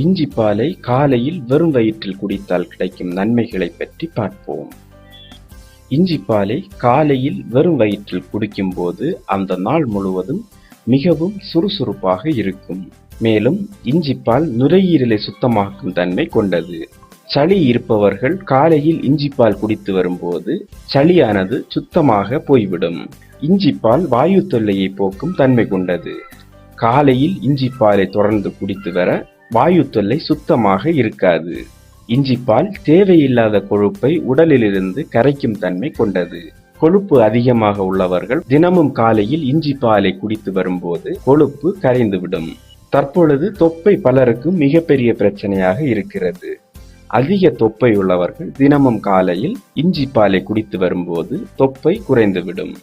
இஞ்சி பாலை காலையில் வெறும் வயிற்றில் குடித்தால் கிடைக்கும் நன்மைகளை பற்றி பார்ப்போம். இஞ்சி பாலை காலையில் வெறும் வயிற்றில் குடிக்கும்போது அந்த நாள் முழுவதும் மிகவும் சுறுசுறுப்பாக இருக்கும். மேலும் இஞ்சிப்பால் நுரையீரலை சுத்தமாக்கும் தன்மை கொண்டது. சளி இருப்பவர்கள் காலையில் இஞ்சிப்பால் குடித்து வரும்போது சளியானது சுத்தமாக போய்விடும். இஞ்சிப்பால் வாயு தொல்லையை போக்கும் தன்மை கொண்டது. காலையில் இஞ்சிப்பாலை தொடர்ந்து குடித்து வர வாயு தொல்லை சுத்தமாக இருக்காது. இஞ்சிப்பால் தேவையில்லாத கொழுப்பை உடலிலிருந்து கரைக்கும் தன்மை கொண்டது. கொழுப்பு அதிகமாக உள்ளவர்கள் தினமும் காலையில் இஞ்சி பாலை குடித்து வரும்போது கொழுப்பு கரைந்துவிடும். தற்பொழுது தொப்பை பலருக்கும் மிகப்பெரிய பிரச்சனையாக இருக்கிறது. அதிக தொப்பை உள்ளவர்கள் தினமும் காலையில் இஞ்சி பாலை குடித்து வரும்போது தொப்பை குறைந்துவிடும்.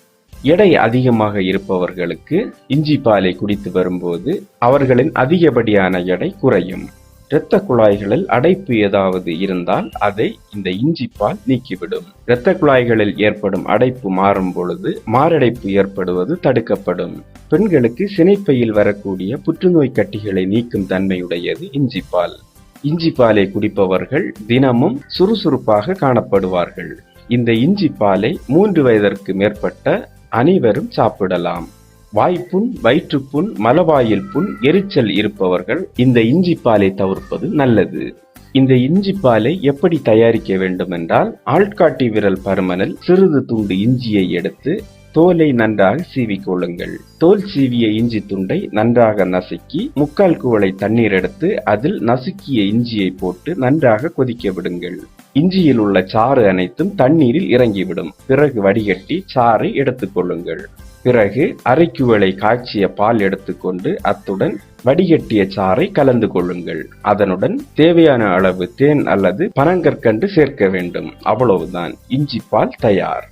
எடை அதிகமாக இருப்பவர்களுக்கு இஞ்சி பாலை குடித்து வரும்போது அவர்களின் அதிகப்படியான எடை குறையும். இரத்த குழாய்களில் அடைப்பு ஏதாவது இருந்தால் அதை இந்த இஞ்சி பால் நீக்கிவிடும். இரத்த குழாய்களில் ஏற்படும் அடைப்பு மாறும் பொழுது மாரடைப்பு ஏற்படுவது தடுக்கப்படும். பெண்களுக்கு சினைப்பையில் வரக்கூடிய புற்றுநோய் கட்டிகளை நீக்கும் தன்மையுடையது இஞ்சி பால். இஞ்சி பாலை குடிப்பவர்கள் தினமும் சுறுசுறுப்பாக காணப்படுவார்கள். இந்த இஞ்சி பாலை மூன்று வயதிற்கு மேற்பட்ட அனைவரும் சாப்பிடலாம். வாய்ப்புண் வயிற்றுப்புண் மலவாயில் புண் எரிச்சல் இருப்பவர்கள் இந்த இஞ்சி பாலை தவிர்ப்பது நல்லது. இந்த இஞ்சி பாலை எப்படி தயாரிக்க வேண்டும் என்றால் ஆள்காட்டி விரல் பருமனில் சிறிது துண்டு இஞ்சியை எடுத்து தோலை நன்றாக சீவிக் கொள்ளுங்கள். தோல் சீவிய இஞ்சி துண்டை நன்றாக நசுக்கி முக்கால் குவளை தண்ணீர் எடுத்து அதில் நசுக்கிய இஞ்சியை போட்டு நன்றாக கொதிக்க விடுங்கள். இஞ்சியில் உள்ள சாறு அனைத்தும் தண்ணீரில் இறங்கிவிடும். பிறகு வடிகட்டி சாறை எடுத்துக்கொள்ளுங்கள் பிறகு அரைக்குவளை காய்ச்சிய பால் எடுத்துக்கொண்டு அத்துடன் வடிகட்டிய சாறை கலந்து கொள்ளுங்கள். அதனுடன் தேவையான அளவு தேன் அல்லது பனங்கற்கண்டு சேர்க்க வேண்டும். அவ்வளவுதான். இஞ்சி பால் தயார்.